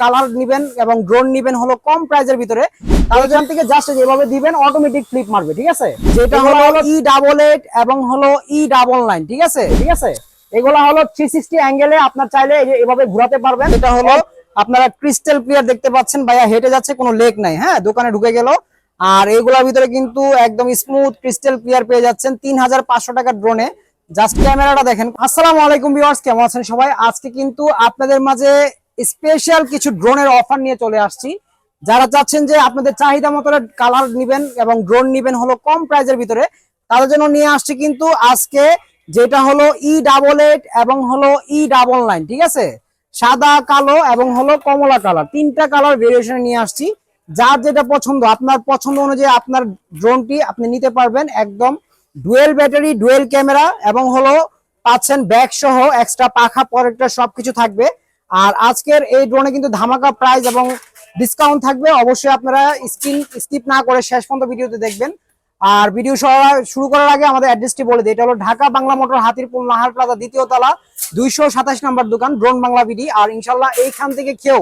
Colour নিবেন এবং drone নিবেন হলো কম প্রাইজের ভিতরে তাহলে এখান থেকে জাস্ট যেভাবে দিবেন অটোমেটিক ফ্লিপ মারবে ঠিক আছে? যেটা হলো ই ডাবল এইট এবং হলো ই ডাবল নাইন ঠিক আছে? ঠিক আছে? এগুলো হলো থ্রি সিক্সটি অ্যাঙ্গেলে আপনার চাইলে এভাবে ঘোরাতে পারবেন। এটা হলো আপনারা ক্রিস্টাল ক্লিয়ার দেখতে পাচ্ছেন ভাইয়া হেঁটে যাচ্ছে কোনো লেক নাই হ্যাঁ? দোকানে ঢুকে গেল। আর এগুলোর ভিতরে কিন্তু একদম স্মুথ ক্রিস্টাল ক্লিয়ার পেয়ে যাচ্ছেন তিন হাজার পাঁচশো টাকার ড্রোনে জাস্ট ক্যামেরাটা দেখেন। আসসালামু আলাইকুম ভিউয়ার্স কেমন আছেন সবাই? আজকে কিন্তু আপনাদের মাঝে স্পেশাল কিছু ড্রোনের অফার নিয়ে চলে আসছি। যারা চাচ্ছেন যে আপনাদের চাহিদা মতো কালার নিবেন এবং ড্রোন নিবেন হলো কম প্রাইজের ভিতরে, তাদের জন্য নিয়ে আসছি কিন্তু আজকে যেটা হলো ই ডাবল এইট এবং হলো ই ডাবল নাইন ঠিক আছে? সাদা, কালো এবং হলো কমলা কালার, তিনটা কালার ভেরিয়েশন নিয়ে আসছি। যার যেটা পছন্দ, আপনার পছন্দ অনুযায়ী আপনার ড্রোনটি আপনি নিতে পারবেন একদম ডুয়েল ব্যাটারি, ডুয়েল ক্যামেরা এবং হলো পাচ্ছেন ব্যাগ সহ এক্সট্রা পাখা, পরেরটা সবকিছু থাকবে। আর আজকের এই ড্রোনে কিন্তু ধামাকা প্রাইস এবং ডিসকাউন্ট থাকবে। অবশ্যই আপনারা স্ক্রিন স্কিপ না করে শেষ পর্যন্ত ভিডিওতে দেখবেন। আর ভিডিও শুরু করার আগে আমাদের অ্যাড্রেসটি বলে দিই। এটা হলো ঢাকা বাংলা মোটর হাতিরপুল নাহার প্লাজা দ্বিতীয় তলা, দুইশো সাতাশ নম্বর দোকান ড্রোন বাংলা বিডি। আর ইনশাল্লাহ এইখান থেকে কেউ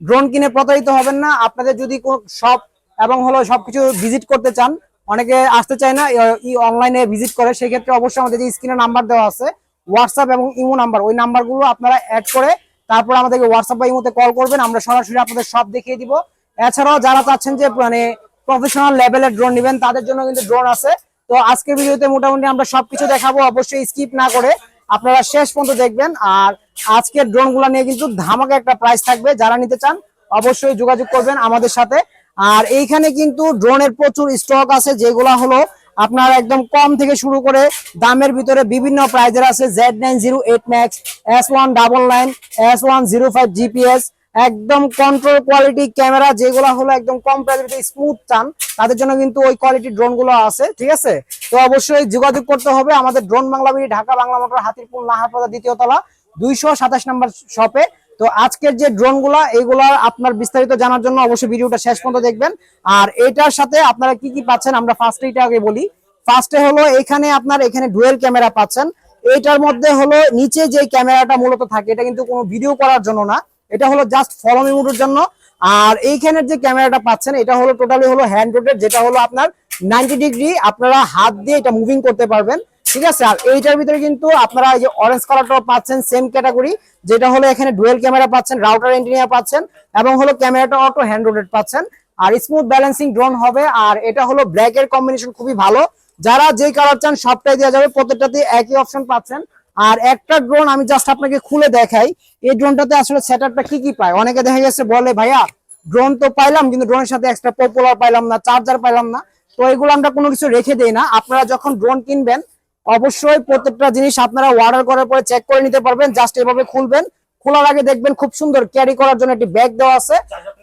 ড্রোন কিনে প্রতারিত হবেন না। আপনাদের যদি কোন শপ এবং হলো সবকিছু ভিজিট করতে চান, অনেকে আসতে চায় না ই অনলাইনে ভিজিট করে, সেক্ষেত্রে অবশ্যই আমাদের যে স্ক্রিনে নাম্বার দেওয়া আছে হোয়াটসঅ্যাপ এবং ইমো নাম্বার ওই নাম্বারগুলো আপনারা অ্যাড করে তারপর আমাদেরকে হোয়াটসঅ্যাপ বা ইমোতে কল করবেন, আমরা সরাসরি আপনাদের সব দেখিয়ে দিব। এছাড়াও যারা চাচ্ছেন যে মানে প্রফেশনাল লেভেলের ড্রোন নেবেন, তাদের জন্য কিন্তু ড্রোন আছে। তো আজকের ভিডিওতে মোটামুটি আমরা সবকিছু দেখাবো, অবশ্যই স্কিপ না করে আপনারা শেষ পর্যন্ত দেখবেন। আর আজকের ড্রোনগুলা নিয়ে কিন্তু ধামাকা একটা প্রাইস থাকবে, যারা নিতে চান অবশ্যই যোগাযোগ করবেন আমাদের সাথে। আর এইখানে কিন্তু ড্রোনের প্রচুর স্টক আছে, যেগুলা হলো আপনার একদম কম থেকে শুরু করে দামের ভিতরে বিভিন্ন প্রাইজের আছে Z nine zero eight max S one double nine S one zero five GPS একদম কন্ট্রোল কোয়ালিটি ক্যামেরা যেগুলো হলো একদম কম প্রাইজের স্মুথ চান, তাদের জন্য কিন্তু ওই কোয়ালিটির ড্রোনগুলো আছে, ঠিক আছে? তো অবশ্যই যোগাযোগ করতে হবে আমাদের ড্রোন বাংলা ঢাকা বাংলা মোটর হাতিরপুর নাহারপাড়া, দ্বিতীয় তলা, দুইশো সাতাশ নম্বর শপে তো আজকের যে ড্রোনগুলা এইগুলা আপনার বিস্তারিত জানার জন্য অবশ্যই ভিডিওটা শেষ পর্যন্ত দেখবেন। আর এটার সাথে আপনারা কি কি পাচ্ছেন, আমরা ফার্স্ট এটা আগে বলি। ফার্স্টে হলো এখানে আপনার এখানে ডুয়েল ক্যামেরা পাচ্ছেন। এটার মধ্যে হলো নিচে যে ক্যামেরাটা মূলত থাকে, এটা কিন্তু কোনো ভিডিও করার জন্য না। এটা হলো জাস্ট ফলো মেমোর জন্য। আর এইখানের যে ক্যামেরাটা পাচ্ছেন, এটা হলো টোটালি হলো হ্যান্ড রোটেড যেটা হলো আপনার নাইনটি ডিগ্রি আপনারা হাত দিয়ে এটা মুভিং করতে পারবেন। ঠিক আছে, আর এইটার ভিতরে কিন্তু আপনারা এই যে অরেঞ্জ কালারটাও পাচ্ছেন সেম ক্যাটাগরি যেটা হলো এখানে ডুয়েল ক্যামেরা পাচ্ছেন রাউটার ইঞ্জিনিয়ার পাচ্ছেন, এবং হলো ক্যামেরাটা অটো হ্যান্ড রোটেড পাচ্ছেন, আর স্মুথ ব্যালেন্সিং ড্রোন হবে, আর এটা হলো ব্ল্যাক এর কম্বিনেশন খুবই ভালো, যারা যেই কালার চান সবটাই দেওয়া যাবে প্রত্যেকটাতে একই অপশন পাচ্ছেন, আর একটা ড্রোন আমি জাস্ট আপনাকে খুলে দেখাই, এই ড্রোনটাতে আসলে সেটআপটা কি কি পায়? অনেকে দেখা গেছে বলে, ভাইয়া ড্রোন তো পাইলাম, কিন্তু ড্রোনের সাথে এক্সট্রা পপুলার পাইলাম না চার্জার পাইলাম না। তো এগুলো আমরা কোনো কিছু রেখে দেই না। আপনারা যখন ড্রোন কিনবেন অবশ্যই প্রত্যেকটা জিনিস আপনারা অর্ডার করার পরে চেক করে নিতে পারবেন জাস্ট এভাবে খুলবেন। খোলার আগে দেখবেন খুব সুন্দর ক্যারি করার জন্য একটি ব্যাগ দেওয়া আছে।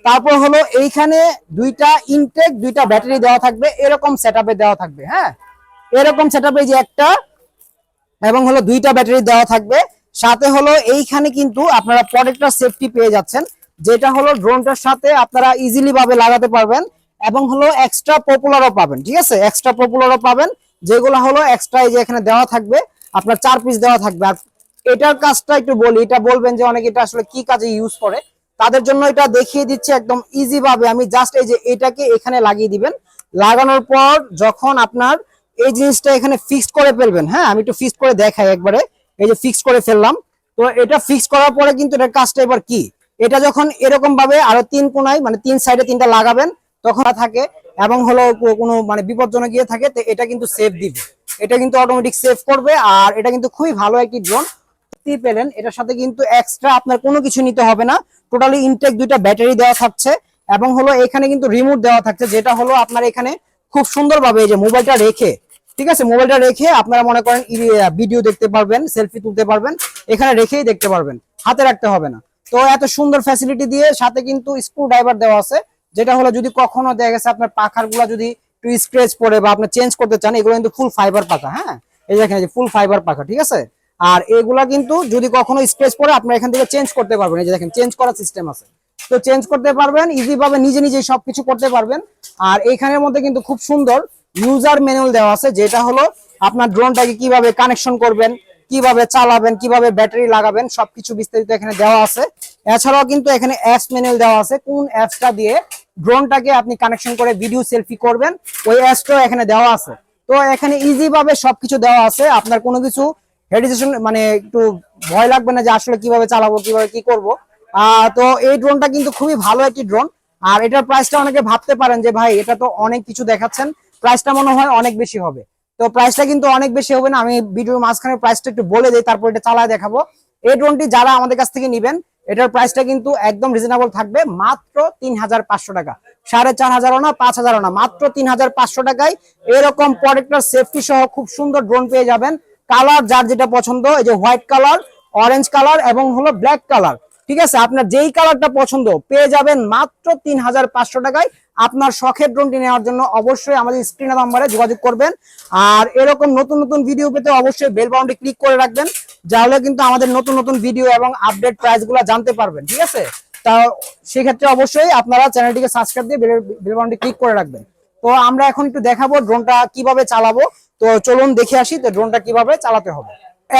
তারপর হলো এইখানে দুইটা ইনটেক দুইটা ব্যাটারি দেওয়া থাকবে, এরকম সেটআপে দেওয়া থাকবে হ্যাঁ? এরকম সেটআপে যে একটা এবং হলো দুইটা ব্যাটারি দেওয়া থাকবে। সাথে হলো এইখানে কিন্তু আপনারা প্রোডাক্টটা সেফটি পেয়ে যাচ্ছেন, যেটা হলো ড্রোনটার সাথে আপনারা ইজিলি ভাবে লাগাতে পারবেন এবং হলো এক্সট্রা পপুলারও পাবেন, ঠিক আছে? এক্সট্রা পপুলারও পাবেন। যেগুলো হলো এক্সট্রা এই যে এখানে দেওয়া থাকবে, আপনার চার পিস দেওয়া থাকবে। আর এটার কাজটা একটু বলি, এটা বলবেন যে অনেকে এটা আসলে কি কাজে ইউজ করে। তাদের জন্য এটা দেখিয়ে দিচ্ছে একদম ইজি ভাবে। আমি জাস্ট এই যে এটাকে এখানে লাগিয়ে দিবেন। লাগানোর পর যখন আপনার এই জিনিসটা এখানে ফিক্সড করে ফেলবেন হ্যাঁ আমি একটু ফিক্সড করে দেখাই একবারে। এই যে ফিক্সড করে ফেললাম। তো এটা ফিক্সড করার পরে কিন্তু এটার কাজটা এবার কি? এটা যখন এরকম ভাবে আরও তিন কোনায় মানে তিন সাইডে তিনটা লাগাবেন তখন থাকে এবং হলো কোনো মানে বিপজ্জনক গিয়ে থাকে, তো এটা কিন্তু সেভ দিবে। এটা কিন্তু অটোমেটিক সেভ করবে আর এটা কিন্তু খুবই ভালো একটি ড্রোন পেলেন, এটার সাথে কিন্তু এক্সট্রা আপনার কোনো কিছু নিতে হবে না। টোটালি ইনটেক দুইটা ব্যাটারি দেওয়া থাকছে এবং হলো এখানে কিন্তু রিমোট দেওয়া থাকছে, যেটা হলো আপনার এখানে খুব সুন্দরভাবে এই যে মোবাইলটা রেখে, ঠিক আছে? মোবাইলটা রেখে আপনারা মনে করেন ভিডিও দেখতে পারবেন সেলফি তুলতে পারবেন, এখানে রেখেই দেখতে পারবেন। হাতে রাখতে হবে না। তো এত সুন্দর ফ্যাসিলিটি দিয়ে সাথে কিন্তু স্ক্রু ড্রাইভার দেওয়া আছে। যেটা হলো যদি কখনো দেখা গেছে আপনার পাখারগুলা যদি একটু স্ক্রেচ পড়ে বা আপনি চেঞ্জ করতে চান, এগুলো কিন্তু ফুল ফাইবার পাখা হ্যাঁ? এই দেখেন ফুল ফাইবার পাখা, ঠিক আছে? আর এগুলা কিন্তু যদি কখনো স্ক্রেচ পড়ে আপনি এখান থেকে চেঞ্জ করতে পারবেন। এই যে দেখেন চেঞ্জ করার সিস্টেম আছে। তো চেঞ্জ করতে পারবেন ইজি ভাবে নিজে নিজে সবকিছু করতে পারবেন। আর এইখানের মধ্যে কিন্তু খুব সুন্দর ইউজার ম্যানুয়াল দেওয়া আছে, যেটা হলো আপনার ড্রোনটাকে কীভাবে কানেকশন করবেন, কীভাবে চালাবেন, কীভাবে ব্যাটারি লাগাবেন, সবকিছু বিস্তারিত এখানে দেওয়া আছে। এছাড়াও কিন্তু এখানে অ্যাপস ম্যানুয়াল দেওয়া আছে। কোন অ্যাপসটা দিয়ে ড্রোনটাকে আপনি কানেকশন করে ভিডিও সেলফি করবেন। ওই অ্যাপসটাও এখানে দেওয়া আছে। তো এখানে ইজি ভাবে সবকিছু দেওয়া আছে। আপনার কোনো কিছু হেডিটেশন মানে একটু ভয় লাগবে না যে আসলে কীভাবে চালাবো, কীভাবে কি করব। তো এই ড্রোনটা কিন্তু খুবই ভালো একটি ড্রোন। আর এটার প্রাইসটা অনেকে ভাবতে পারেন যে, ভাই, এটা তো অনেক কিছু দেখাচ্ছেন। প্রাইসটা মনে হয় অনেক বেশি হবে। তো প্রাইসটা কিন্তু অনেক বেশি হবে না। আমি ভিডিওর মাঝখানে প্রাইসটা একটু বলে দিই, তারপর এটা চালায় দেখাবো। এই ড্রোনটি যারা আমাদের কাছ থেকে নিবেন এটার প্রাইসটা কিন্তু একদম রিজনেবল থাকবে মাত্র তিন হাজার পাঁচশো টাকা। সাড়ে চার হাজারও না পাঁচ হাজারও না, মাত্র তিন হাজার পাঁচশো টাকায় এরকম প্রোডাক্টের সেফটি সহ খুব সুন্দর ড্রোন পেয়ে যাবেন। কালার যার যেটা পছন্দ, এই যে হোয়াইট কালার অরেঞ্জ কালার এবং হলো ব্ল্যাক কালার ঠিক আছে, আপনার যেই কালারটা পছন্দ পেয়ে যাবেন মাত্র তিন হাজার পাঁচশো টাকায়। আপনার শখের ড্রোনটি নেওয়ার জন্য অবশ্যই আমাদের স্ক্রিনে নাম্বারে যোগাযোগ করবেন। আর এরকম নতুন নতুন ভিডিও পেতে অবশ্যই বেল বাউন্ডে ক্লিক করে রাখবেন। তাহলে কিন্তু আমাদের নতুন নতুন ভিডিও এবং আপডেট প্রাইসগুলো জানতে পারবেন, ঠিক আছে? তা সেক্ষেত্রে অবশ্যই আপনারা চ্যানেলটিকে সাবস্ক্রাইব দিয়ে বেল বাউন্ডে ক্লিক করে রাখবেন। তো আমরা এখন একটু দেখাবো ড্রোনটা কীভাবে চালাবো। তো চলুন দেখে আসি তো ড্রোনটা কীভাবে চালাতে হবে।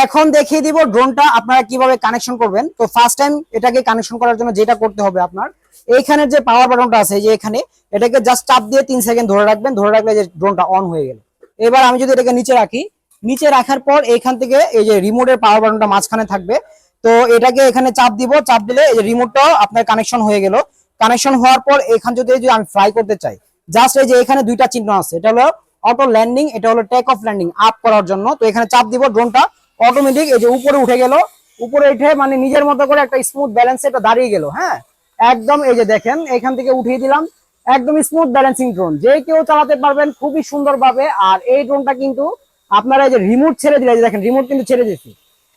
এখন দেখিয়ে দিব ড্রোনটা আপনারা কীভাবে কানেকশন করবেন। তো ফার্স্ট টাইম এটাকে কানেকশন করার জন্য যেটা করতে হবে আপনার, এইখানে যে পাওয়ার বাটনটা আছে যে এখানে, এটাকে জাস্ট চাপ দিয়ে তিন সেকেন্ড ধরে রাখবেন। ধরে রাখলে যে ড্রোনটা অন হয়ে গেল। এবার আমি যদি এটাকে নিচে রাখি নিচে রাখার পর এইখান থেকে এই যে রিমোটের পাওয়ার বাটনটা মাঝখানে থাকবে। তো এটাকে এখানে চাপ দিব, চাপ দিলে এই যে রিমোটটাও আপনার কানেকশন হয়ে গেল। কানেকশন হওয়ার পর এখান যদি যদি আমি ফ্লাই করতে চাই জাস্ট এই যে এখানে দুইটা চিহ্ন আছে, এটা হলো অটো ল্যান্ডিং এটা হলো টেক অফ ল্যান্ডিং আপ করার জন্য। তো এখানে চাপ দিব ড্রোনটা অটোমেটিক এই যে উপরে উঠে গেল। উপরে উঠে মানে নিজের মতো করে একটা স্মুথ ব্যালেন্স এটা দাঁড়িয়ে গেল হ্যাঁ? একদম এই যে দেখেন, এখান থেকে উঠিয়ে দিলাম। একদম স্মুথ ব্যালেন্সিং ড্রোন যে কেউ চালাতে পারবেন খুবই সুন্দরভাবে। আর এই ড্রোনটা কিন্তু আপনারা এই যে রিমোট ছেড়ে দিলে দেখেন রিমোট কিন্তু ছেড়ে দিচ্ছি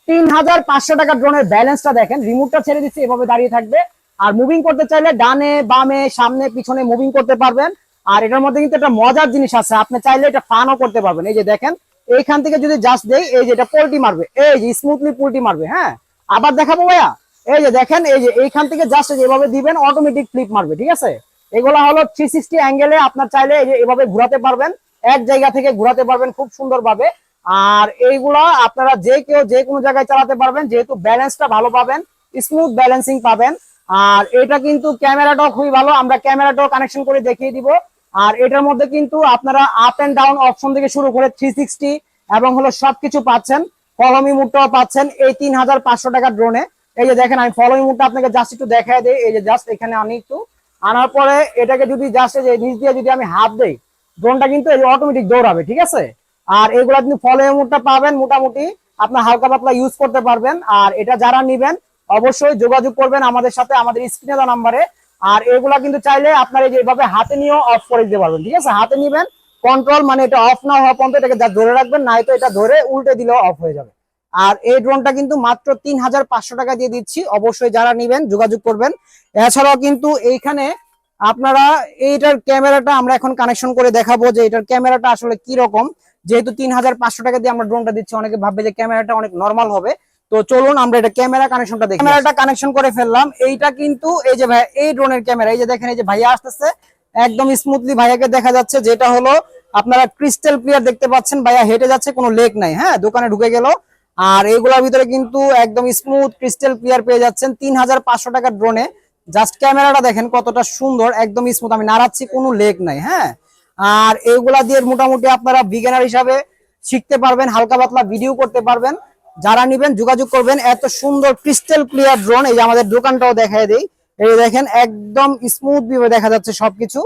তিন হাজার পাঁচশো টাকা ড্রোনের ব্যালেন্সটা দেখেন রিমোটটা ছেড়ে দিচ্ছি এভাবে দাঁড়িয়ে থাকবে। আর মুভিং করতে চাইলে ডানে, বামে, সামনে, পিছনে মুভিং করতে পারবেন। আর এটার মধ্যে কিন্তু একটা মজার জিনিস আছে, আপনি চাইলে এটা ফানও করতে পারবেন। এই যে দেখেন, এইখান থেকে যদি জাস্ট দেই, এই যে এটা পোল্টি মারবে, এই যে স্মুথলি পোল্টি মারবে হ্যাঁ? আবার দেখাবো ভাইয়া, এই যে দেখেন, এই যে এইখান থেকে জাস্ট যেভাবে দিবেন অটোমেটিক ফ্লিপ মারবে, ঠিক আছে? এগুলো হলো থ্রি সিক্সটি অ্যাঙ্গেলে আপনার চাইলে এই যে এভাবে ঘোরাতে পারবেন। এক জায়গা থেকে ঘোরাতে পারবেন খুব সুন্দরভাবে। আর এইগুলা আপনারা যে কেউ যে কোনো জায়গায় চালাতে পারবেন, যেহেতু ব্যালেন্সটা ভালো পাবেন স্মুথ ব্যালেন্সিং পাবেন। আর এটা কিন্তু ক্যামেরা ক্যামেরাটাও খুবই ভালো, আমরা ক্যামেরা ক্যামেরাটাও কানেকশন করে দেখিয়ে দিব। আর এটার মধ্যে কিন্তু আপনারা আপ এন্ড ডাউন অপশন থেকে শুরু করে থ্রি সিক্সটি এবং হলো সবকিছু পাচ্ছেন। ফলোমি মুডটাও পাচ্ছেন এই তিন হাজার পাঁচশো টাকা ড্রোনে এই যে দেখেন, আমি ফলোমি মুডটা আপনাকে জাস্ট একটু দেখায় দিই। এই যে জাস্ট এখানে আনি একটু আনার পরে এটাকে যদি জাস্ট যে নিচ দিয়ে যদি আমি হাত দেই ড্রোনটা কিন্তু অটোমেটিক দৌড়াবে, ঠিক আছে? আর এগুলা কিন্তু ফলো মুডটা পাবেন, মোটামুটি আপনার হালকা পাতলা ইউজ করতে পারবেন। আর এটা যারা নিবেন, অবশ্যই যোগাযোগ করবেন আমাদের সাথে, আমাদের স্ক্রিনে দেওয়া নাম্বারে আর এগুলা কিন্তু চাইলে আপনার এই যে এভাবে হাতে নিয়েও অফ করে দিতে পারবেন, ঠিক আছে? হাতে নিবেন কন্ট্রোল মানে এটা অফ না হওয়া পর্যন্ত এটাকে যা ধরে রাখবেন নাই তো এটা ধরে উল্টে দিলেও অফ হয়ে যাবে। আর এই ড্রোনটা কিন্তু মাত্র তিন হাজার পাঁচশো টাকা দিয়ে দিচ্ছি, অবশ্যই যারা নিবেন, যোগাযোগ করবেন। এছাড়াও কিন্তু এইখানে আপনারা এইটার ক্যামেরাটা আমরা এখন কানেকশন করে দেখাবো যে এটার ক্যামেরাটা আসলে কি রকম। যেহেতু তিন হাজার পাঁচশো টাকা দিয়ে আমরা ড্রোনটা দিচ্ছি, অনেকে ভাববে যে ক্যামেরাটা অনেক নর্মাল হবে। তো চলুন আমরা এটা ক্যামেরা কানেকশনটা দেখি। ক্যামেরাটা কানেকশন করে ফেললাম। এইটা কিন্তু এই যে ভাই, এই ড্রোনের ক্যামেরা, এই যে দেখেন, এই যে ভাইয়া আসতেছে, একদম স্মুথলি ভাইয়াকে দেখা যাচ্ছে, যেটা হলো আপনারা ক্রিস্টাল ক্লিয়ার দেখতে পাচ্ছেন, ভাইয়া হেঁটে যাচ্ছে, কোনো লেক নাই হ্যাঁ দোকানে ঢুকে গেল। আর এইগুলোর ভিতরে কিন্তু একদম স্মুথ ক্রিস্টাল ক্লিয়ার পেয়ে যাচ্ছেন তিন হাজার পাঁচশো টাকার ড্রোনে জাস্ট ক্যামেরাটা দেখেন কতটা সুন্দর, একদম স্মুথ আমি নাড়াচ্ছি, কোনো লেক নাই হ্যাঁ? আর এইগুলা দিয়ে মোটামুটি আপনারা বিজ্ঞানার হিসাবে শিখতে পারবেন, হালকা পাতলা ভিডিও করতে পারবেন। যারা নিবেন, যোগাযোগ করবেন। এত সুন্দর ক্রিস্টাল ক্লিয়ার ড্রোন এই যে আমাদের দোকানটাও দেখায় দেই। এই দেখেন, একদম স্মুথ ভাবে দেখা যাচ্ছে সবকিছু।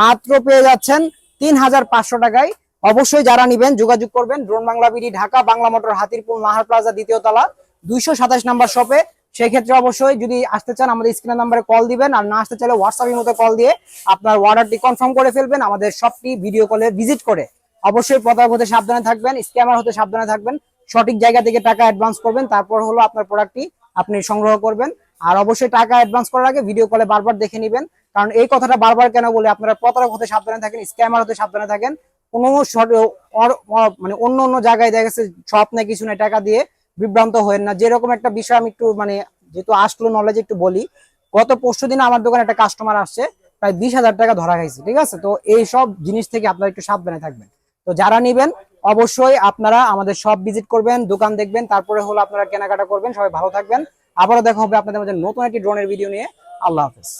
মাত্র পেয়ে যাচ্ছেন তিন হাজার পাঁচশো টাকায়। অবশ্যই যারা নিবেন, যোগাযোগ করবেন। Drone Bangla BD, Dhaka Bangla motor Hatirpur Mahar plaza দ্বিতীয় তলা, দুইশো সাতাশ নাম্বার শপে সেই ক্ষেত্রে অবশ্যই যদি আসতে চান, আমাদের স্ক্রিনের নাম্বারে কল দিবেন। আর না আসতে চাইলে হোয়াটসঅ্যাপের মতো কল দিয়ে আপনার অর্ডারটি কনফার্ম করে ফেলবেন, আমাদের শপটি ভিডিও কলে ভিজিট করে। অবশ্যই প্রতারক হতে সাবধানে থাকবেন স্ক্যামার হতে সাবধানে থাকবেন, সঠিক জায়গা থেকে টাকা অ্যাডভান্স করবেন, তারপর হলো আপনার প্রোডাক্টটি আপনি সংগ্রহ করবেন। আর অবশ্যই টাকা অ্যাডভান্স করার আগে ভিডিও কলে বারবার দেখে নেবেন, কারণ এই কথাটা বারবার কেন বলে, আপনারা প্রতারক হতে সাবধানে থাকেন স্ক্যামার হতে সাবধানে থাকেন। কোনো মানে অন্য অন্য জায়গায় দেখা গেছে নেই, কিছু নেই, টাকা দিয়ে বিভ্রান্ত হয়েন না। যেরকম একটা বিষয় আমি একটু মানে যেহেতু আসলো নলেজ একটু বলি, গত পরশু দিন আমার দোকানে একটা কাস্টমার আসছে, প্রায় বিশ হাজার টাকা ধরা খাইছে, ঠিক আছে? তো এই সব জিনিস থেকে আপনারা একটু সাবধানে থাকবেন। তো যারা নিবেন, অবশ্যই আপনারা আমাদের সব ভিজিট করবেন, দোকান দেখবেন, তারপরে হলো আপনারা কেনাকাটা করবেন, সবাই ভালো থাকবেন। আবারও দেখা হবে আপনাদের মধ্যে নতুন একটি ড্রোনের ভিডিও নিয়ে। আল্লাহ হাফেজ।